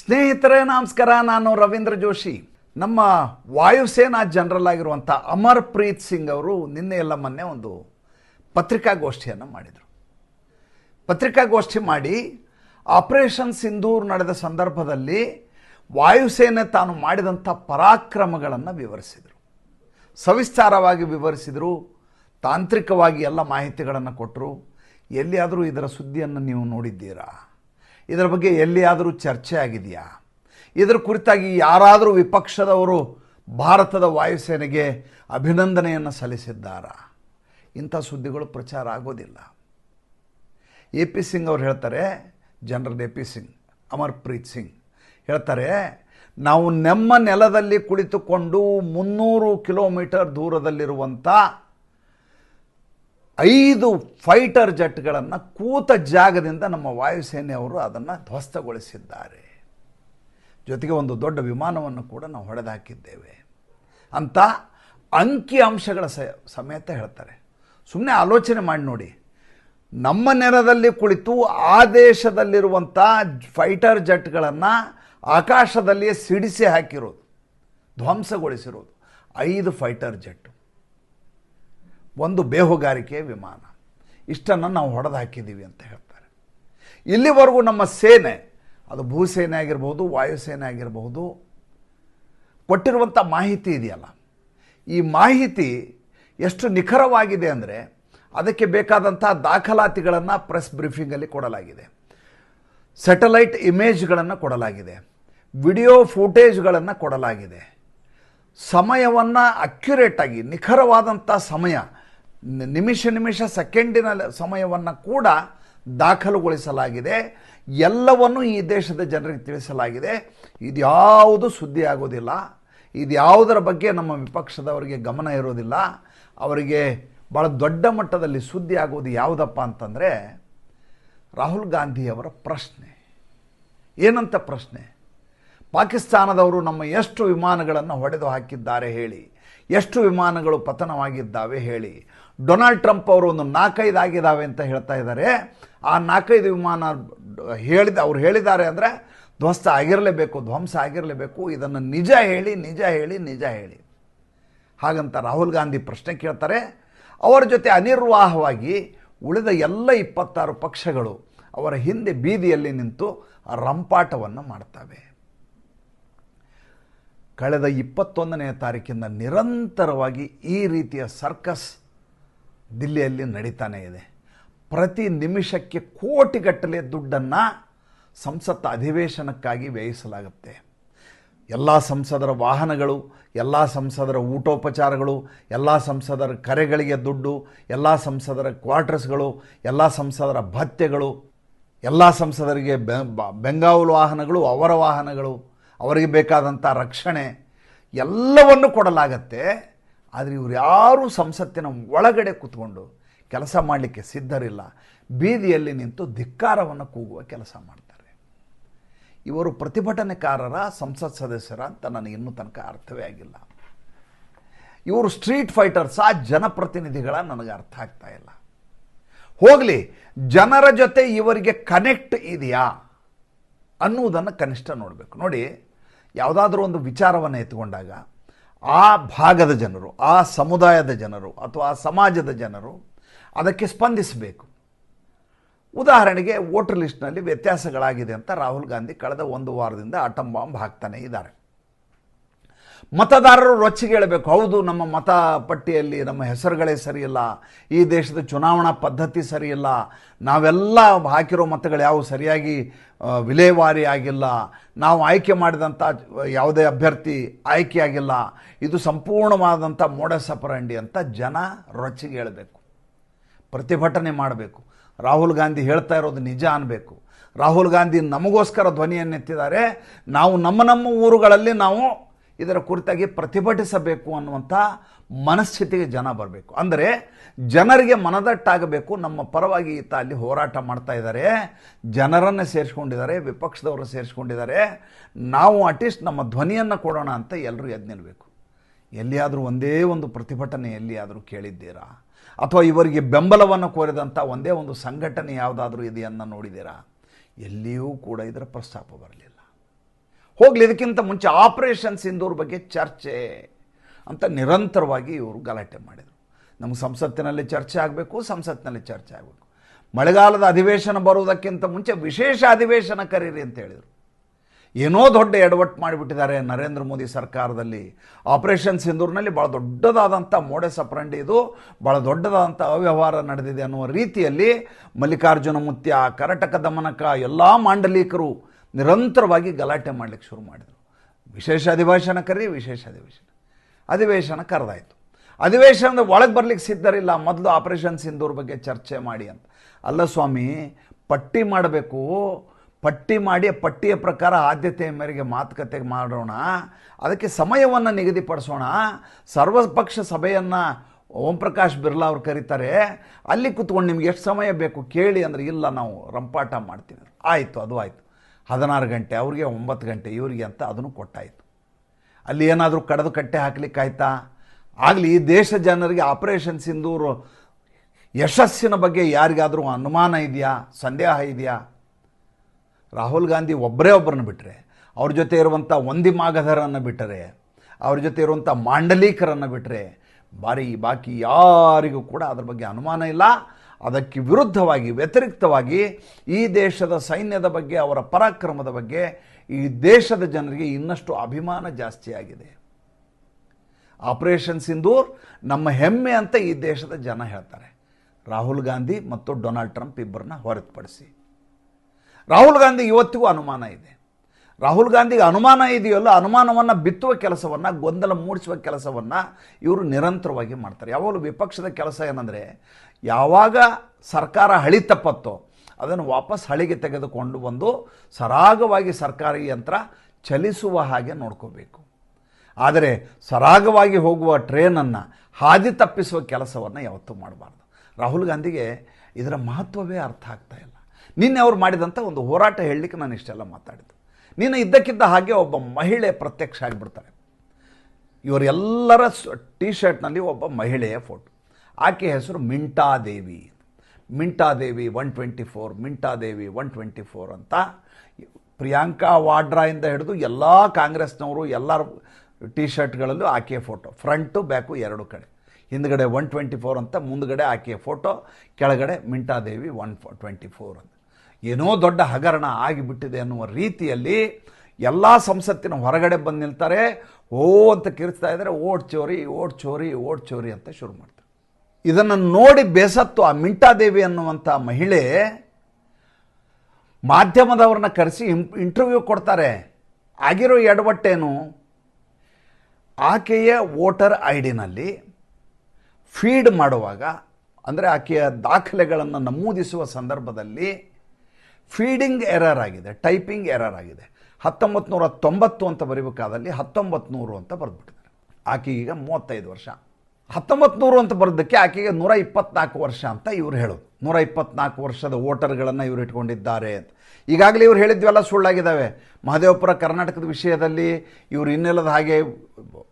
ಸ್ನೇಹಿತರೆ, ನಮಸ್ಕಾರ. ನಾನು ರವೀಂದ್ರ ಜೋಶಿ. ನಮ್ಮ ವಾಯುಸೇನಾ ಜನರಲ್ ಆಗಿರುವಂಥ ಅಮರ್ ಪ್ರೀತ್ ಸಿಂಗ್ ಅವರು ನಿನ್ನೆ ಎಲ್ಲ ಮೊನ್ನೆ ಒಂದು ಪತ್ರಿಕಾಗೋಷ್ಠಿಯನ್ನು ಮಾಡಿದರು. ಪತ್ರಿಕಾಗೋಷ್ಠಿ ಮಾಡಿ ಆಪರೇಷನ್ ಸಿಂಧೂರ್ ನಡೆದ ಸಂದರ್ಭದಲ್ಲಿ ವಾಯುಸೇನೆ ತಾನು ಮಾಡಿದಂಥ ಪರಾಕ್ರಮಗಳನ್ನು ವಿವರಿಸಿದರು. ಸವಿಸ್ತಾರವಾಗಿ ವಿವರಿಸಿದರು, ತಾಂತ್ರಿಕವಾಗಿ ಎಲ್ಲ ಮಾಹಿತಿಗಳನ್ನು ಕೊಟ್ಟರು ಎಲ್ಲಿಯಾದರೂ ಇದರ ಸುದ್ದಿಯನ್ನು ನೀವು ನೋಡಿದ್ದೀರಾ? ಇದರ ಬಗ್ಗೆ ಎಲ್ಲಿಯಾದರೂ ಚರ್ಚೆ ಆಗಿದೆಯಾ? ಇದರ ಕುರಿತಾಗಿ ಯಾರಾದರೂ ವಿಪಕ್ಷದವರು ಭಾರತದ ವಾಯುಸೇನೆಗೆ ಅಭಿನಂದನೆಯನ್ನು ಸಲ್ಲಿಸಿದ್ದಾರಾ? ಇಂಥ ಸುದ್ದಿಗಳು ಪ್ರಚಾರ ಆಗೋದಿಲ್ಲ. ಎ ಪಿ ಸಿಂಗ್ ಅವರು ಹೇಳ್ತಾರೆ, general A P Singh, Amarpreet Singh ಹೇಳ್ತಾರೆ, ನಾವು ನಮ್ಮ ನೆಲದಲ್ಲಿ ಕುಳಿತುಕೊಂಡು ಮುನ್ನೂರು ಕಿಲೋಮೀಟರ್ ದೂರದಲ್ಲಿರುವಂಥ ಐದು ಫೈಟರ್ ಜೆಟ್ಗಳನ್ನು ಕೂತ ಜಾಗದಿಂದ ನಮ್ಮ ವಾಯುಸೇನೆಯವರು ಅದನ್ನು ಧ್ವಸ್ತಗೊಳಿಸಿದ್ದಾರೆ. ಜೊತೆಗೆ ಒಂದು ದೊಡ್ಡ ವಿಮಾನವನ್ನು ಕೂಡ ನಾವು ಹೊಡೆದಾಕಿದ್ದೇವೆ. ಅಂತ ಅಂಕಿ ಅಂಶಗಳ ಸಮೇತ ಹೇಳ್ತಾರೆ. ಸುಮ್ಮನೆ ಆಲೋಚನೆ ಮಾಡಿ ನೋಡಿ. ನಮ್ಮ ನೆಲದಲ್ಲಿ ಕುಳಿತು ಆ ದೇಶದಲ್ಲಿರುವಂಥ ಫೈಟರ್ ಜೆಟ್ಗಳನ್ನು ಆಕಾಶದಲ್ಲಿಯೇ ಸಿಡಿಸಿ ಹಾಕಿರೋದು, ಧ್ವಂಸಗೊಳಿಸಿರೋದು. ಐದು ಫೈಟರ್ ಜೆಟ್ ಒಂದು ಬೇಹುಗಾರಿಕೆ ವಿಮಾನ. ಇಷ್ಟನ್ನು ನಾವು ಹೊಡೆದು ಹಾಕಿದ್ದೀವಿ ಅಂತ ಹೇಳ್ತಾರೆ. ಇಲ್ಲಿವರೆಗೂ ನಮ್ಮ ಸೇನೆ, ಅದು ಭೂಸೇನೆ ಆಗಿರ್ಬೋದು, ವಾಯುಸೇನೆ ಆಗಿರಬಹುದು ಕೊಟ್ಟಿರುವಂಥ ಮಾಹಿತಿ ಇದೆಯಲ್ಲ. ಈ ಮಾಹಿತಿ ಎಷ್ಟು ನಿಖರವಾಗಿದೆ ಅಂದರೆ ಅದಕ್ಕೆ ಬೇಕಾದಂಥ ದಾಖಲಾತಿಗಳನ್ನು ಪ್ರೆಸ್ ಬ್ರೀಫಿಂಗಲ್ಲಿ ಕೊಡಲಾಗಿದೆ. ಸ್ಯಾಟಲೈಟ್ ಇಮೇಜ್ಗಳನ್ನು ಕೊಡಲಾಗಿದೆ. ವಿಡಿಯೋ ಫೂಟೇಜ್ಗಳನ್ನು ಕೊಡಲಾಗಿದೆ. ಸಮಯವನ್ನು ಅಕ್ಯುರೇಟಾಗಿ ನಿಖರವಾದಂಥ ಸಮಯ ನಿಮಿಷ ನಿಮಿಷ ಸೆಕೆಂಡಿನ ಸಮಯವನ್ನು ಕೂಡ ದಾಖಲುಗೊಳಿಸಲಾಗಿದೆ. ಎಲ್ಲವನ್ನು ಈ ದೇಶದ ಜನರಿಗೆ ತಿಳಿಸಲಾಗಿದೆ. ಇದ್ಯಾವುದು ಸುದ್ದಿ ಆಗೋದಿಲ್ಲ. ಇದ್ಯಾವುದರ ಬಗ್ಗೆ ನಮ್ಮ ವಿಪಕ್ಷದವರಿಗೆ ಗಮನ ಇರೋದಿಲ್ಲ. ಅವರಿಗೆ ಭಾಳ ದೊಡ್ಡ ಮಟ್ಟದಲ್ಲಿ ಸುದ್ದಿ ಆಗೋದು ಯಾವುದಪ್ಪ ಅಂತಂದರೆ ರಾಹುಲ್ ಗಾಂಧಿಯವರ ಪ್ರಶ್ನೆ. ಏನಂತ ಪ್ರಶ್ನೆ? ಪಾಕಿಸ್ತಾನದವರು ನಮ್ಮ ಎಷ್ಟು ವಿಮಾನಗಳನ್ನು ಹೊಡೆದು ಹಾಕಿದ್ದಾರೆ ಹೇಳಿ. ಎಷ್ಟು ವಿಮಾನಗಳು ಪತನವಾಗಿದ್ದಾವೆ ಹೇಳಿ. ಡೊನಾಲ್ಡ್ ಟ್ರಂಪ್ ಅವರು ಒಂದು ನಾಲ್ಕೈದು ಆಗಿದ್ದಾವೆ ಅಂತ ಹೇಳ್ತಾ ಇದ್ದಾರೆ. ಆ ನಾಲ್ಕೈದು ವಿಮಾನ ಹೇಳಿದ, ಅವ್ರು ಹೇಳಿದ್ದಾರೆ ಅಂದರೆ ಧ್ವಸ್ತ ಆಗಿರಲೇಬೇಕು, ಧ್ವಂಸ ಆಗಿರಲೇಬೇಕು. ಇದನ್ನು ನಿಜ ಹೇಳಿ ನಿಜ ಹೇಳಿ ನಿಜ ಹೇಳಿ. ಹಾಗಂತ ರಾಹುಲ್ ಗಾಂಧಿ ಪ್ರಶ್ನೆ ಕೇಳ್ತಾರೆ. ಅವರ ಜೊತೆ ಅನಿರ್ವಾಹವಾಗಿ ಉಳಿದ ಎಲ್ಲ ಇಪ್ಪತ್ತಾರು ಪಕ್ಷಗಳು ಅವರ ಹಿಂದೆ ಬೀದಿಯಲ್ಲಿ ನಿಂತು ರಂಪಾಟವನ್ನು ಮಾಡ್ತವೆ. ಕಳೆದ ಇಪ್ಪತ್ತೊಂದನೇ ತಾರೀಕಿಂದ ನಿರಂತರವಾಗಿ ಈ ರೀತಿಯ ಸರ್ಕಸ್ ದಿಲ್ಲಿಯಲ್ಲಿ ನಡೀತಾನೆ ಇದೆ. ಪ್ರತಿ ನಿಮಿಷಕ್ಕೆ ಕೋಟಿಗಟ್ಟಲೆ ದುಡ್ಡನ್ನು ಸಂಸತ್ ಅಧಿವೇಶನಕ್ಕಾಗಿ ವ್ಯಯಿಸಲಾಗುತ್ತೆ. ಎಲ್ಲ ಸಂಸದರ ವಾಹನಗಳು, ಎಲ್ಲ ಸಂಸದರ ಊಟೋಪಚಾರಗಳು, ಎಲ್ಲ ಸಂಸದರ ಕರೆಗಳಿಗೆ ದುಡ್ಡು, ಎಲ್ಲ ಸಂಸದರ ಕ್ವಾರ್ಟರ್ಸ್ಗಳು, ಎಲ್ಲ ಸಂಸದರ ಭತ್ಯೆಗಳು, ಎಲ್ಲ ಸಂಸದರಿಗೆ ಬೆಂಗಾವಲು ವಾಹನಗಳು, ಅವರ ವಾಹನಗಳು ಅವರಿಗೆ ಬೇಕಾದಂಥ ರಕ್ಷಣೆ ಎಲ್ಲವನ್ನು ಕೊಡಲಾಗತ್ತೆ. ಆದರೆ ಇವರು ಯಾರೂ ಸಂಸತ್ತಿನ ಒಳಗಡೆ ಕೂತ್ಕೊಂಡು ಕೆಲಸ ಮಾಡಲಿಕ್ಕೆ ಸಿದ್ಧರಿಲ್ಲ. ಬೀದಿಯಲ್ಲಿ ನಿಂತು ಧಿಕ್ಕಾರವನ್ನು ಕೂಗುವ ಕೆಲಸ ಮಾಡ್ತಾರೆ. ಇವರು ಪ್ರತಿಭಟನೆಕಾರರ ಸಂಸತ್ ಸದಸ್ಯರ ಅಂತ ನನಗೆ ಇನ್ನೂ ತನಕ ಅರ್ಥವೇ ಆಗಿಲ್ಲ. ಇವರು ಸ್ಟ್ರೀಟ್ ಫೈಟರ್ಸ್, ಆ ಜನಪ್ರತಿನಿಧಿಗಳ ನನಗೆ ಅರ್ಥ ಆಗ್ತಾ ಇಲ್ಲ. ಹೋಗಲಿ, ಜನರ ಜೊತೆ ಇವರಿಗೆ ಕನೆಕ್ಟ್ ಇದೆಯಾ ಅನ್ನುವುದನ್ನು ಕನಿಷ್ಠ ನೋಡಬೇಕು. ನೋಡಿ ಯಾವುದಾದ್ರೂ ಒಂದು ವಿಚಾರವನ್ನು ಎತ್ಕೊಂಡಾಗ ಆ ಭಾಗದ ಜನರು, ಆ ಸಮುದಾಯದ ಜನರು ಅಥವಾ ಆ ಸಮಾಜದ ಜನರು ಅದಕ್ಕೆ ಸ್ಪಂದಿಸಬೇಕು. ಉದಾಹರಣೆಗೆ ವೋಟರ್ ಲಿಸ್ಟ್ನಲ್ಲಿ ವ್ಯತ್ಯಾಸಗಳಾಗಿದೆ ಅಂತ ರಾಹುಲ್ ಗಾಂಧಿ ಕಳೆದ ಒಂದು ವಾರದಿಂದ ಆಟಂ ಬಾಂಬ್ ಹಾಕ್ತಾನೆ ಇದ್ದಾರೆ. ಮತದಾರರು ರೊಚ್ಚಿಗೆ ಹೇಳಬೇಕು, ಹೌದು, ನಮ್ಮ ಮತ ಪಟ್ಟಿಯಲ್ಲಿ ನಮ್ಮ ಹೆಸರುಗಳೇ ಸರಿಯಿಲ್ಲ, ಈ ದೇಶದ ಚುನಾವಣಾ ಪದ್ಧತಿ ಸರಿಯಿಲ್ಲ, ನಾವೆಲ್ಲ ಹಾಕಿರೋ ಮತಗಳು ಯಾವುವು ಸರಿಯಾಗಿ ವಿಲೇವಾರಿ ಆಗಿಲ್ಲ ನಾವು ಆಯ್ಕೆ ಮಾಡಿದಂಥ ಯಾವುದೇ ಅಭ್ಯರ್ಥಿ ಆಯ್ಕೆಯಾಗಿಲ್ಲ. ಇದು ಸಂಪೂರ್ಣವಾದಂಥ ಮೋಡ ಸಪರಂಡಿ ಅಂತ ಜನ ರೊಚ್ಚಿಗೆ ಹೇಳಬೇಕು. ಪ್ರತಿಭಟನೆ ಮಾಡಬೇಕು. ರಾಹುಲ್ ಗಾಂಧಿ ಹೇಳ್ತಾ ಇರೋದು ನಿಜ ಅನ್ನಬೇಕು ರಾಹುಲ್ ಗಾಂಧಿ ನಮಗೋಸ್ಕರ ಧ್ವನಿಯನ್ನೆತ್ತಿದ್ದಾರೆ. ನಾವು ನಮ್ಮ ನಮ್ಮ ಊರುಗಳಲ್ಲಿ ನಾವು ಇದರ ಕುರಿತಾಗಿ ಪ್ರತಿಭಟಿಸಬೇಕು ಅನ್ನುವಂಥ ಮನಸ್ಥಿತಿಗೆ ಜನ ಬರಬೇಕು. ಅಂದರೆ ಜನರಿಗೆ ಮನದಟ್ಟಾಗಬೇಕು, ನಮ್ಮ ಪರವಾಗಿ ಈತ ಅಲ್ಲಿ ಹೋರಾಟ ಮಾಡ್ತಾ ಇದ್ದಾರೆ, ಜನರನ್ನು ಸೇರಿಸ್ಕೊಂಡಿದ್ದಾರೆ ವಿಪಕ್ಷದವರು ಸೇರಿಸ್ಕೊಂಡಿದ್ದಾರೆ. ನಾವು ಅಟ್ಲೀಸ್ಟ್ ನಮ್ಮ ಧ್ವನಿಯನ್ನು ಕೊಡೋಣ ಅಂತ ಎಲ್ಲರೂ ಎದ್ದು ನಿಲ್ಲಬೇಕು ಎಲ್ಲಿಯಾದರೂ ಒಂದೇ ಒಂದು ಪ್ರತಿಭಟನೆ ಎಲ್ಲಿಯಾದರೂ ಕೇಳಿದ್ದೀರಾ? ಅಥವಾ ಇವರಿಗೆ ಬೆಂಬಲವನ್ನು ಕೋರಿದಂಥ ಒಂದೇ ಒಂದು ಸಂಘಟನೆ ಯಾವುದಾದ್ರೂ ಇದೆಯನ್ನು ನೋಡಿದ್ದೀರಾ? ಎಲ್ಲಿಯೂ ಕೂಡ ಇದರ ಪ್ರಸ್ತಾಪ ಬರಲಿಲ್ಲ. ಹೋಗಲಿ, ಇದಕ್ಕಿಂತ ಮುಂಚೆ ಆಪರೇಷನ್ ಸಿಂಧೂರ್ ಬಗ್ಗೆ ಚರ್ಚೆ. ಅಂತ ನಿರಂತರವಾಗಿ ಇವರು ಗಲಾಟೆ ಮಾಡಿದರು. ನಮ್ಮ ಸಂಸತ್ತಿನಲ್ಲಿ ಚರ್ಚೆ ಆಗಬೇಕು, ಸಂಸತ್ತಿನಲ್ಲಿ ಚರ್ಚೆ ಆಗಬೇಕು. ಮಳೆಗಾಲದ ಅಧಿವೇಶನ ಬರುವುದಕ್ಕಿಂತ ಮುಂಚೆ ವಿಶೇಷ ಅಧಿವೇಶನ ಕರೀರಿ ಅಂತ ಹೇಳಿದರು. ಏನೋ ದೊಡ್ಡ ಎಡವಟ್ಟು ಮಾಡಿಬಿಟ್ಟಿದ್ದಾರೆ ನರೇಂದ್ರ ಮೋದಿ ಸರ್ಕಾರದಲ್ಲಿ. ಆಪರೇಷನ್ ಸಿಂಧೂರ್ನಲ್ಲಿ ಭಾಳ ದೊಡ್ಡದಾದಂಥ ಮೋಡೆ ಸಪ್ರಂಡಿ ಇದು ಭಾಳ ದೊಡ್ಡದಾದಂಥ ಅವ್ಯವಹಾರ ನಡೆದಿದೆ ಅನ್ನುವ ರೀತಿಯಲ್ಲಿ ಮಲ್ಲಿಕಾರ್ಜುನ ಮುತ್ಯ, ಕರಟಕ ದಮನಕ ಎಲ್ಲ ಮಾಂಡಲಿಕರು ನಿರಂತರವಾಗಿ ಗಲಾಟೆ ಮಾಡಲಿಕ್ಕೆ ಶುರು ಮಾಡಿದರು. ವಿಶೇಷ ಅಧಿವೇಶನ ಕರಿ ವಿಶೇಷ ಅಧಿವೇಶನ. ಅಧಿವೇಶನ ಕರೆದಾಯಿತು. ಅಧಿವೇಶನದ ಒಳಗೆ ಬರಲಿಕ್ಕೆ ಸಿದ್ಧರಿಲ್ಲ. ಮೊದಲು ಆಪರೇಷನ್ ಸಿಂಧೂರ್ ಬಗ್ಗೆ ಚರ್ಚೆ ಮಾಡಿ ಅಂತ. ಅಲ್ಲ ಸ್ವಾಮಿ, ಪಟ್ಟಿ ಮಾಡಬೇಕು. ಪಟ್ಟಿ ಮಾಡಿ, ಪಟ್ಟಿಯ ಪ್ರಕಾರ ಆದ್ಯತೆಯ ಮೇರೆಗೆ ಮಾತುಕತೆ ಮಾಡೋಣ. ಅದಕ್ಕೆ ಸಮಯವನ್ನು ನಿಗದಿಪಡಿಸೋಣ. ಸರ್ವಪಕ್ಷ ಸಭೆಯನ್ನು ಓಂ ಪ್ರಕಾಶ್ ಬಿರ್ಲಾ ಅವ್ರು ಕರೀತಾರೆ. ಅಲ್ಲಿ ಕೂತ್ಕೊಂಡು ನಿಮ್ಗೆ ಎಷ್ಟು ಸಮಯ ಬೇಕು ಕೇಳಿ ಅಂದರೆ ಇಲ್ಲ, ನಾವು ರಂಪಾಟ ಮಾಡ್ತೀವಿ ಆಯಿತು, ಅದು ಆಯಿತು. ಹದಿನಾರು ಗಂಟೆ, ಅವ್ರಿಗೆ ಒಂಬತ್ತು ಗಂಟೆ, ಇವರಿಗೆ ಅಂತ ಅದನ್ನು ಕೊಟ್ಟಾಯಿತು. ಅಲ್ಲಿ ಏನಾದರೂ ಕಡದು ಕಟ್ಟೆ ಹಾಕ್ಲಿಕ್ಕಾಯ್ತಾ? ಆಗಲಿ ದೇಶ ಜನರಿಗೆ ಆಪರೇಷನ್ ಸಿಂಧೂರು ಯಶಸ್ಸಿನ ಬಗ್ಗೆ ಯಾರಿಗಾದರೂ ಅನುಮಾನ ಇದೆಯಾ? ಸಂದೇಹ ಇದೆಯಾ? ರಾಹುಲ್ ಗಾಂಧಿ ಒಬ್ಬರೇ ಒಬ್ಬರನ್ನ ಬಿಟ್ಟರೆ ಅವ್ರ ಜೊತೆ ಇರುವಂಥ ಒಂದಿ ಮಾಗಧರನ್ನು ಬಿಟ್ಟರೆ, ಅವ್ರ ಜೊತೆ ಇರುವಂಥ ಮಾಂಡಲೀಕರನ್ನು ಬಿಟ್ಟರೆ ಬಾರಿ ಬಾಕಿ ಯಾರಿಗೂ ಕೂಡ ಅದ್ರ ಬಗ್ಗೆ ಅನುಮಾನ ಇಲ್ಲ. ಅದಕ್ಕೆ ವಿರುದ್ಧವಾಗಿ, ವ್ಯತಿರಿಕ್ತವಾಗಿ ಈ ದೇಶದ ಸೈನ್ಯದ ಬಗ್ಗೆ, ಅವರ ಪರಾಕ್ರಮದ ಬಗ್ಗೆ ಈ ದೇಶದ ಜನರಿಗೆ ಇನ್ನಷ್ಟು ಅಭಿಮಾನ ಜಾಸ್ತಿ ಆಗಿದೆ. ಆಪರೇಷನ್ ಸಿಂಧೂರ್ ನಮ್ಮ ಹೆಮ್ಮೆ ಅಂತ ಈ ದೇಶದ ಜನ ಹೇಳ್ತಾರೆ. ರಾಹುಲ್ ಗಾಂಧಿ ಮತ್ತು ಡೊನಾಲ್ಡ್ ಟ್ರಂಪ್ ಇಬ್ಬರನ್ನ ಹೊರತುಪಡಿಸಿ. ರಾಹುಲ್ ಗಾಂಧಿ ಇವತ್ತಿಗೂ ಅನುಮಾನ ಇದೆ. ರಾಹುಲ್ ಗಾಂಧಿಗೆ ಅನುಮಾನ ಇದೆಯಲ್ಲ, ಅನುಮಾನವನ್ನು ಬಿತ್ತುವ ಕೆಲಸವನ್ನು, ಗೊಂದಲ ಮೂಡಿಸುವ ಕೆಲಸವನ್ನು ಇವರು ನಿರಂತರವಾಗಿ ಮಾಡ್ತಾರೆ. ಯಾವಾಗಲೂ ವಿಪಕ್ಷದ ಕೆಲಸ ಏನಂದರೆ, ಯಾವಾಗ ಸರ್ಕಾರ ಹಳಿ ತಪ್ಪತ್ತೋ ಅದನ್ನು ವಾಪಸ್ ಹಳಿಗೆ ತೆಗೆದುಕೊಂಡು ಬಂದು ಸರಾಗವಾಗಿ ಸರ್ಕಾರಿ ಯಂತ್ರ ಚಲಿಸುವ ಹಾಗೆ ನೋಡ್ಕೋಬೇಕು. ಆದರೆ ಸರಾಗವಾಗಿ ಹೋಗುವ ಟ್ರೇನನ್ನು ಹಾದಿ ತಪ್ಪಿಸುವ ಕೆಲಸವನ್ನು ಯಾವತ್ತೂ ಮಾಡಬಾರ್ದು. ರಾಹುಲ್ ಗಾಂಧಿಗೆ ಇದರ ಮಹತ್ವವೇ ಅರ್ಥ ಆಗ್ತಾ ಇಲ್ಲ. ನಿನ್ನೆ ಅವ್ರು ಮಾಡಿದಂಥ ಒಂದು ಹೋರಾಟ ಹೇಳಲಿಕ್ಕೆ ನಾನು ಇಷ್ಟೆಲ್ಲ ಮಾತಾಡಿದ್ದು. ನಿನ್ನೆ ಇದ್ದಕ್ಕಿದ್ದ ಹಾಗೆ ಒಬ್ಬ ಮಹಿಳೆ ಪ್ರತ್ಯಕ್ಷ ಆಗಿಬಿಡ್ತಾರೆ. ಇವರೆಲ್ಲರ ಟಿ ಶರ್ಟ್ನಲ್ಲಿ ಒಬ್ಬ ಮಹಿಳೆಯ ಫೋಟೋ. ಆಕೆ ಹೆಸರು Mintadevi Mintadevi one twenty four, Mintadevi one twenty four ಅಂತ ಪ್ರಿಯಾಂಕಾ ವಾಡ್ರಾಯಿಂದ ಹಿಡಿದು ಎಲ್ಲ ಕಾಂಗ್ರೆಸ್ನವರು ಎಲ್ಲರ ಟಿ ಶರ್ಟ್ಗಳಲ್ಲೂ ಆಕೆಯ ಫೋಟೋ. ಫ್ರಂಟು, ಬ್ಯಾಕು ಎರಡು ಕಡೆ. ಹಿಂದ್ಗಡೆ ಒನ್ ಟ್ವೆಂಟಿ ಫೋರ್ ಅಂತ, ಮುಂದ್ಗಡೆ ಆಕೆಯ ಫೋಟೋ, ಕೆಳಗಡೆ ಮಿಂಟಾದೇವಿ ಒನ್ ಟ್ವೆಂಟಿ ಫೋರ್ ಅಂತ. ಏನೋ ದೊಡ್ಡ ಹಗರಣ ಆಗಿಬಿಟ್ಟಿದೆ ಅನ್ನುವ ರೀತಿಯಲ್ಲಿ ಎಲ್ಲ ಸಂಸತ್ತಿನ ಹೊರಗಡೆ ಬಂದು ನಿಲ್ತಾರೆ. ಓ ಅಂತ ಕಿರಿಸ್ತಾ ಇದ್ದಾರೆ ಓಟ್ ಚೋರಿ ಓಟ್ ಚೋರಿ ಓಟ್ ಚೋರಿ ಅಂತ ಶುರು ಮಾಡ್ತಾರೆ. ಇದನ್ನು ನೋಡಿ ಬೇಸತ್ತು ಆ ಮಿಂಟಾದೇವಿ ಅನ್ನುವಂಥ ಮಹಿಳೆ ಮಾಧ್ಯಮದವ್ರನ್ನ ಕರೆಸಿ ಇಂಟರ್ವ್ಯೂ ಕೊಡ್ತಾರೆ. ಆಗಿರೋ ಎಡವಟ್ಟೇನು ಆಕೆಯ ವೋಟರ್ ಐ ಡಿನಲ್ಲಿ ಫೀಡ್ ಮಾಡುವಾಗ, ಅಂದರೆ ಆಕೆಯ ದಾಖಲೆಗಳನ್ನು ನಮೂದಿಸುವ ಸಂದರ್ಭದಲ್ಲಿ ಫೀಡಿಂಗ್ ಎರರ್ ಆಗಿದೆ, ಟೈಪಿಂಗ್ ಎರರ್ ಆಗಿದೆ. ಹತ್ತೊಂಬತ್ತು ನೂರ ತೊಂಬತ್ತು ಅಂತ ಬರೀಬೇಕಾದಲ್ಲಿ ಹತ್ತೊಂಬತ್ತು ನೂರು ಅಂತ ಬರೆದ್ಬಿಟ್ಟಿದ್ದಾರೆ. ಆಕೆ ಈಗ ಮೂವತ್ತೈದು ವರ್ಷ. ಹತ್ತೊಂಬತ್ತು ನೂರು ಅಂತ ಬರೆದಕ್ಕೆ ಆಕೆಗೆ ನೂರ ಇಪ್ಪತ್ನಾಲ್ಕು ವರ್ಷ ಅಂತ ಇವ್ರು ಹೇಳೋದು. ನೂರ ಇಪ್ಪತ್ನಾಲ್ಕು ವರ್ಷದ ವೋಟರ್ಗಳನ್ನು ಇವರು ಇಟ್ಕೊಂಡಿದ್ದಾರೆ ಅಂತ. ಈಗಾಗಲೇ ಇವ್ರು ಹೇಳಿದ್ವೆಲ್ಲ ಸುಳ್ಳಾಗಿದ್ದಾವೆ. ಮಹದೇವಪುರ ಕರ್ನಾಟಕದ ವಿಷಯದಲ್ಲಿ ಇವರು ಇನ್ನೆಲ್ಲದ ಹಾಗೆ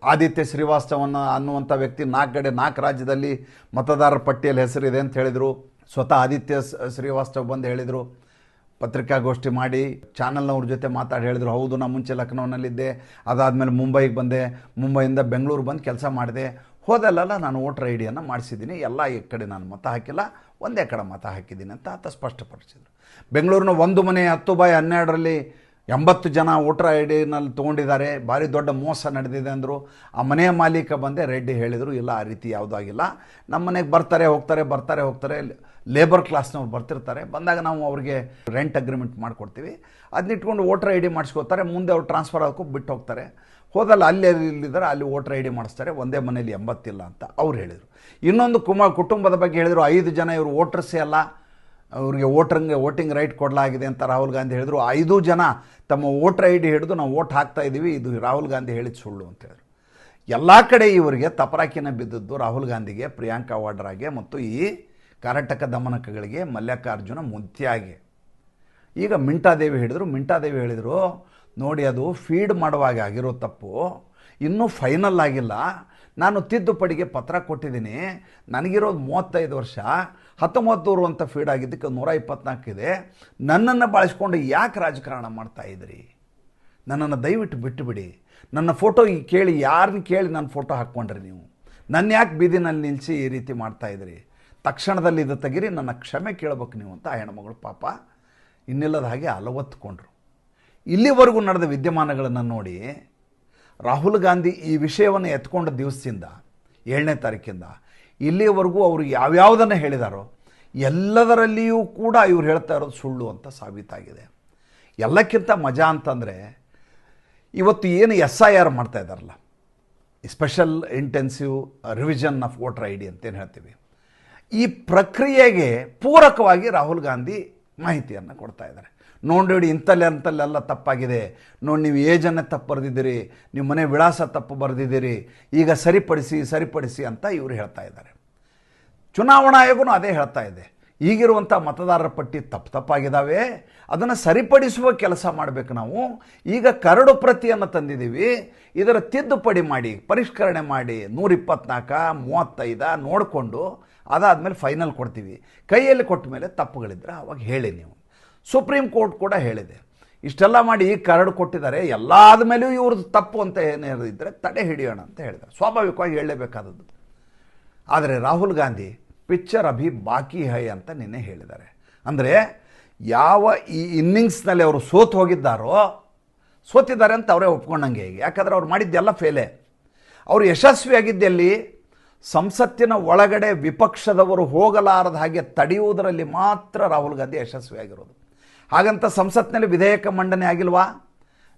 ಆದಿತ್ಯ ಶ್ರೀವಾಸ್ತವನ ಅನ್ನುವಂಥ ವ್ಯಕ್ತಿ ನಾಲ್ಕು ಕಡೆ, ನಾಲ್ಕು ರಾಜ್ಯದಲ್ಲಿ ಮತದಾರರ ಪಟ್ಟಿಯಲ್ಲಿ ಹೆಸರಿದೆ ಅಂತ ಹೇಳಿದರು. ಸ್ವತಃ ಆದಿತ್ಯ ಶ್ರೀವಾಸ್ತವ ಬಂದು ಹೇಳಿದರು. ಪತ್ರಿಕಾಗೋಷ್ಠಿ ಮಾಡಿ ಚಾನಲ್ನವ್ರ ಜೊತೆ ಮಾತಾಡಿ ಹೇಳಿದ್ರು. ಹೌದು ನಾನು ಮುಂಚೆ ಲಕ್ನೋನಲ್ಲಿದ್ದೆ. ಅದಾದಮೇಲೆ ಮುಂಬೈಗೆ ಬಂದೆ. ಮುಂಬೈಯಿಂದ ಬೆಂಗಳೂರು ಬಂದು ಕೆಲಸ ಮಾಡಿದೆ. ಹೋದಲ್ಲೆಲ್ಲ ನಾನು ವೋಟರ್ ಐ ಡಿಯನ್ನು ಮಾಡಿಸಿದ್ದೀನಿ. ಎಲ್ಲ ಈ ಕಡೆ ನಾನು ಮತ ಹಾಕಿಲ್ಲ. ಒಂದೇ ಕಡೆ ಮತ ಹಾಕಿದ್ದೀನಿ ಅಂತ ಆತ ಸ್ಪಷ್ಟಪಡಿಸಿದರು. ಬೆಂಗಳೂರಿನ ಒಂದು ಮನೆ ಹತ್ತು ಬಾಯ್ ಹನ್ನೆರಡರಲ್ಲಿ ಎಂಬತ್ತು ಜನ ವೋಟರ್ ಐ ಡಿನಲ್ಲಿ ತೊಗೊಂಡಿದ್ದಾರೆ. ಭಾರಿ ದೊಡ್ಡ ಮೋಸ ನಡೆದಿದೆ ಅಂದರು. ಆ ಮನೆಯ ಮಾಲೀಕ ಬಂದೆ ರೆಡ್ಡಿ ಹೇಳಿದರು, ಇಲ್ಲ ಆ ರೀತಿ ಯಾವುದಾಗಿಲ್ಲ ನಮ್ಮ ಮನೆಗೆ ಬರ್ತಾರೆ, ಹೋಗ್ತಾರೆ ಬರ್ತಾರೆ, ಹೋಗ್ತಾರೆ. ಲೇಬರ್ ಕ್ಲಾಸ್ನವ್ರು ಬರ್ತಿರ್ತಾರೆ. ಬಂದಾಗ ನಾವು ಅವ್ರಿಗೆ ರೆಂಟ್ ಅಗ್ರಿಮೆಂಟ್ ಮಾಡಿಕೊಡ್ತೀವಿ. ಅದನ್ನಿಟ್ಕೊಂಡು ವೋಟರ್ ಐ ಡಿ ಮಾಡಿಸ್ಕೋತಾರೆ. ಮುಂದೆ ಅವ್ರು ಟ್ರಾನ್ಸ್ಫರ್ ಹಾಕೋ ಬಿಟ್ಟು ಹೋಗ್ತಾರೆ. ಹೋದಲ್ಲ, ಅಲ್ಲಿ ಇಲ್ಲಿದ್ದಾರೆ, ಅಲ್ಲಿ ವೋಟರ್ ಐ ಡಿ ಮಾಡಿಸ್ತಾರೆ, ಒಂದೇ ಮನೇಲಿ ಎಂಬತ್ತಿಲ್ಲ ಅಂತ ಅವ್ರು ಹೇಳಿದರು. ಇನ್ನೊಂದು ಕುಮಾರ್ ಕುಟುಂಬದ ಬಗ್ಗೆ ಹೇಳಿದರು, ಐದು ಜನ ಇವರು ವೋಟರ್ಸೇ ಅಲ್ಲ, ಅವ್ರಿಗೆ ವೋಟರ್ಗೆ, ವೋಟಿಂಗ್ ರೈಟ್ ಕೊಡಲಾಗಿದೆ ಅಂತ ರಾಹುಲ್ ಗಾಂಧಿ ಹೇಳಿದರು. ಐದು ಜನ ತಮ್ಮ ವೋಟರ್ ಐ ಡಿ ಹಿಡಿದು ನಾವು ವೋಟ್ ಹಾಕ್ತಾ ಇದ್ದೀವಿ ಇದು ರಾಹುಲ್ ಗಾಂಧಿ ಹೇಳಿದ ಸುಳ್ಳು ಅಂತ ಹೇಳಿದರು. ಎಲ್ಲ ಕಡೆ ಇವರಿಗೆ ತಪರಾಕಿನ ಬಿದ್ದದ್ದು ರಾಹುಲ್ ಗಾಂಧಿಗೆ, ಪ್ರಿಯಾಂಕಾ ವಾಡ್ರಾಗೆ ಮತ್ತು ಈ ಕರ್ನಾಟಕ ದಮನಕಗಳಿಗೆ ಮಲ್ಲಿಕಾರ್ಜುನ ಮುತ್ಯಾಗೆ ಈಗ ಮಿಂಟಾದೇವಿ ಹೇಳಿದರು ಮಿಂಟಾದೇವಿ ಹೇಳಿದರು ನೋಡಿ ಅದು ಫೀಡ್ ಮಾಡುವಾಗ ಆಗಿರೋ ತಪ್ಪು. ಇನ್ನೂ ಫೈನಲ್ ಆಗಿಲ್ಲ. ನಾನು ತಿದ್ದುಪಡಿಗೆ ಪತ್ರ ಕೊಟ್ಟಿದ್ದೀನಿ. ನನಗಿರೋದು ಮೂವತ್ತೈದು ವರ್ಷ. ಹತ್ತೊಂಬತ್ತೂರು ಅಂತ ಫೀಡ್ ಆಗಿದ್ದಕ್ಕೆ ನೂರ ಇಪ್ಪತ್ನಾಲ್ಕು ಇದೆ. ನನ್ನನ್ನು ಬಳಸ್ಕೊಂಡು ಯಾಕೆ ರಾಜಕಾರಣ ಮಾಡ್ತಾಯಿದ್ರಿ ನನ್ನನ್ನು ದಯವಿಟ್ಟು ಬಿಟ್ಟುಬಿಡಿ. ನನ್ನ ಫೋಟೋ ಈ ಕೇಳಿ ಯಾರನ್ನ ಕೇಳಿ ನನ್ನ ಫೋಟೋ ಹಾಕ್ಕೊಂಡ್ರಿ ನೀವು? ನನ್ನ ಯಾಕೆ ಬೀದಿನಲ್ಲಿ ನಿಲ್ಲಿಸಿ ಈ ರೀತಿ ಮಾಡ್ತಾಯಿದ್ರಿ ತಕ್ಷಣದಲ್ಲಿ ಇದು ತೆಗೀರಿ, ನನ್ನ ಕ್ಷಮೆ ಕೇಳಬೇಕು ನೀವು ಅಂತ ಆ ಹೆಣ್ಮಗಳು ಪಾಪ ಇನ್ನಿಲ್ಲದ ಹಾಗೆ ಅಲವತ್ತುಕೊಂಡ್ರು. ಇಲ್ಲಿವರೆಗೂ ನಡೆದ ವಿದ್ಯಮಾನಗಳನ್ನು ನೋಡಿ ರಾಹುಲ್ ಗಾಂಧಿ ಈ ವಿಷಯವನ್ನು ಎತ್ಕೊಂಡ ದಿವಸದಿಂದ, ಏಳನೇ ತಾರೀಕಿಂದ ಇಲ್ಲಿಯವರೆಗೂ ಅವರು ಯಾವ್ಯಾವುದನ್ನು ಹೇಳಿದಾರೋ ಎಲ್ಲದರಲ್ಲಿಯೂ ಕೂಡ ಇವ್ರು ಹೇಳ್ತಾ ಇರೋದು ಸುಳ್ಳು ಅಂತ ಸಾಬೀತಾಗಿದೆ. ಎಲ್ಲಕ್ಕಿಂತ ಮಜಾ ಅಂತಂದರೆ, ಇವತ್ತು ಏನು ಎಸ್ ಐ ಆರ್ ಮಾಡ್ತಾ ಇದ್ದಾರಲ್ಲ special intensive revision of voter I D ಅಂತೇನು ಹೇಳ್ತೀವಿ. ಈ ಪ್ರಕ್ರಿಯೆಗೆ ಪೂರಕವಾಗಿ ರಾಹುಲ್ ಗಾಂಧಿ ಮಾಹಿತಿಯನ್ನು ಕೊಡ್ತಾ ಇದ್ದಾರೆ. ನೋಡಿ ಇಂಥಲ್ಲಿ ಅಂತಲ್ಲೆಲ್ಲ ತಪ್ಪಾಗಿದೆ. ನೋಡಿ, ನೀವು ಏಜನ್ನೇ ತಪ್ಪು ಬರೆದಿದ್ದೀರಿ, ನಿಮ್ಮ ಮನೆ ವಿಳಾಸ ತಪ್ಪು ಬರೆದಿದ್ದೀರಿ, ಈಗ ಸರಿಪಡಿಸಿ ಸರಿಪಡಿಸಿ ಅಂತ ಇವರು ಹೇಳ್ತಾ ಇದ್ದಾರೆ. ಚುನಾವಣಾ ಆಯೋಗನೂ ಅದೇ ಹೇಳ್ತಾ ಇದೆ. ಈಗಿರುವಂಥ ಮತದಾರರ ಪಟ್ಟಿ ತಪ್ಪು ತಪ್ಪಾಗಿದ್ದಾವೆ. ಅದನ್ನು ಸರಿಪಡಿಸುವ ಕೆಲಸ ಮಾಡಬೇಕು ನಾವು. ಈಗ ಕರಡು ಪ್ರತಿಯನ್ನು ತಂದಿದ್ದೀವಿ. ಇದರ ತಿದ್ದುಪಡಿ ಮಾಡಿ, ಪರಿಷ್ಕರಣೆ ಮಾಡಿ ನೂರಿಪ್ಪತ್ನಾಲ್ಕು, ಮೂವತ್ತೈದ ನೋಡಿಕೊಂಡು ಅದಾದಮೇಲೆ ಫೈನಲ್ ಕೊಡ್ತೀವಿ. ಕೈಯಲ್ಲಿ ಕೊಟ್ಟ ಮೇಲೆ ತಪ್ಪುಗಳಿದ್ದರೆ ಅವಾಗ ಹೇಳಿ ನೀವು. ಸುಪ್ರೀಂ ಕೋರ್ಟ್ ಕೂಡ ಹೇಳಿದೆ. ಇಷ್ಟೆಲ್ಲ ಮಾಡಿ ಕರಡು ಕೊಟ್ಟಿದ್ದಾರೆ. ಎಲ್ಲ ಆದಮೇಲೂ ಇವ್ರದ್ದು ತಪ್ಪು ಅಂತ ಏನೇನು ಇದ್ದರೆ ತಡೆ ಹಿಡಿಯೋಣ ಅಂತ ಹೇಳಿದ್ದಾರೆ. ಸ್ವಾಭಾವಿಕವಾಗಿ ಹೇಳಲೇಬೇಕಾದದ್ದು. ಆದರೆ ರಾಹುಲ್ ಗಾಂಧಿ ಪಿಚ್ಚರ್ ಅಭಿ ಬಾಕಿ ಹೈ ಅಂತ ನಿನ್ನೆ ಹೇಳಿದ್ದಾರೆ. ಅಂದರೆ ಯಾವ ಈ ಇನ್ನಿಂಗ್ಸ್ನಲ್ಲಿ ಅವರು ಸೋತು ಹೋಗಿದ್ದಾರೋ, ಸೋತಿದ್ದಾರೆ ಅಂತ ಅವರೇ ಒಪ್ಕೊಂಡಂಗೆ ಈಗ ಯಾಕಂದರೆ ಅವ್ರು ಮಾಡಿದ್ದೆಲ್ಲ ಫೇಲೆ. ಅವರು ಯಶಸ್ವಿಯಾಗಿದ್ದೆಲ್ಲಿ ಸಂಸತ್ತಿನ ಒಳಗಡೆ ವಿಪಕ್ಷದವರು ಹೋಗಲಾರದ ಹಾಗೆ ತಡೆಯುವುದರಲ್ಲಿ ಮಾತ್ರ ರಾಹುಲ್ ಗಾಂಧಿ ಯಶಸ್ವಿಯಾಗಿರೋದು. ಹಾಗಂತ ಸಂಸತ್ತಿನಲ್ಲಿ ವಿಧೇಯಕ ಮಂಡನೆ ಆಗಿಲ್ವಾ?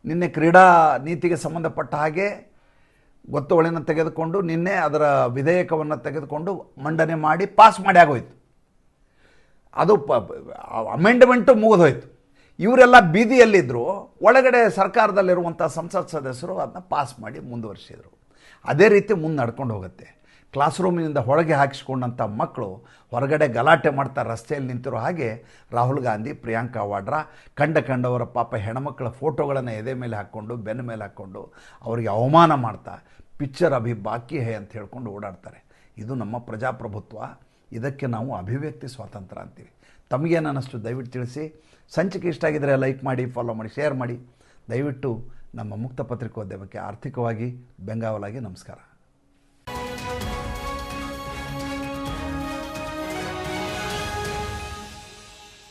ನಿನ್ನೆ ಕ್ರೀಡಾ ನೀತಿಗೆ ಸಂಬಂಧಪಟ್ಟ ಹಾಗೆ ಗೊತ್ತುವಳಿನ ತೆಗೆದುಕೊಂಡು ನಿನ್ನೆ ಅದರ ವಿಧೇಯಕವನ್ನು ತೆಗೆದುಕೊಂಡು ಮಂಡನೆ ಮಾಡಿ ಪಾಸ್ ಮಾಡಿ ಆಗೋಯ್ತು. ಅದು ಪ ಅಮೆಂಡ್ಮೆಂಟು ಮುಗಿದೋಯ್ತು. ಇವರೆಲ್ಲ ಬೀದಿಯಲ್ಲಿದ್ದರು ಒಳಗಡೆ ಸರ್ಕಾರದಲ್ಲಿರುವಂಥ ಸಂಸತ್ ಸದಸ್ಯರು ಅದನ್ನ ಪಾಸ್ ಮಾಡಿ ಮುಂದುವರಿಸಿದರು. ಅದೇ ರೀತಿ ಮುಂದೆ ನಡ್ಕೊಂಡು ಹೋಗುತ್ತೆ. ಕ್ಲಾಸ್ ರೂಮಿನಿಂದ ಹೊರಗೆ ಹಾಕಿಸ್ಕೊಂಡಂಥ ಮಕ್ಕಳು ಹೊರಗಡೆ ಗಲಾಟೆ ಮಾಡ್ತಾ ರಸ್ತೆಯಲ್ಲಿ ನಿಂತಿರೋ ಹಾಗೆ ರಾಹುಲ್ ಗಾಂಧಿ, ಪ್ರಿಯಾಂಕಾ ವಾಡ್ರಾ, ಕಂಡ ಕಂಡವರ ಪಾಪ ಹೆಣ್ಮಕ್ಳ ಫೋಟೋಗಳನ್ನು ಎದೆ ಮೇಲೆ ಹಾಕ್ಕೊಂಡು, ಬೆನ್ನ ಮೇಲೆ ಹಾಕ್ಕೊಂಡು ಅವರಿಗೆ ಅವಮಾನ ಮಾಡ್ತಾ ಪಿಕ್ಚರ್ ಅಭಿ ಬಾಕಿ ಹೇ ಅಂತ ಹೇಳ್ಕೊಂಡು ಓಡಾಡ್ತಾರೆ. ಇದು ನಮ್ಮ ಪ್ರಜಾಪ್ರಭುತ್ವ. ಇದಕ್ಕೆ ನಾವು ಅಭಿವ್ಯಕ್ತಿ ಸ್ವಾತಂತ್ರ್ಯ ಅಂತೀವಿ. ತಮಗೇನು ಅನ್ನಿಸ್ತು ದಯವಿಟ್ಟು ತಿಳಿಸಿ. ಸಂಚಿಕೆ ಇಷ್ಟ ಆಗಿದರೆ ಲೈಕ್ ಮಾಡಿ, ಫಾಲೋ ಮಾಡಿ, ಶೇರ್ ಮಾಡಿ. ದಯವಿಟ್ಟು ನಮ್ಮ ಮುಕ್ತ ಪತ್ರಿಕೋದ್ಯಮಕ್ಕೆ ಆರ್ಥಿಕವಾಗಿ ಬೆಂಗಾವಲಾಗಿ ನಮಸ್ಕಾರ.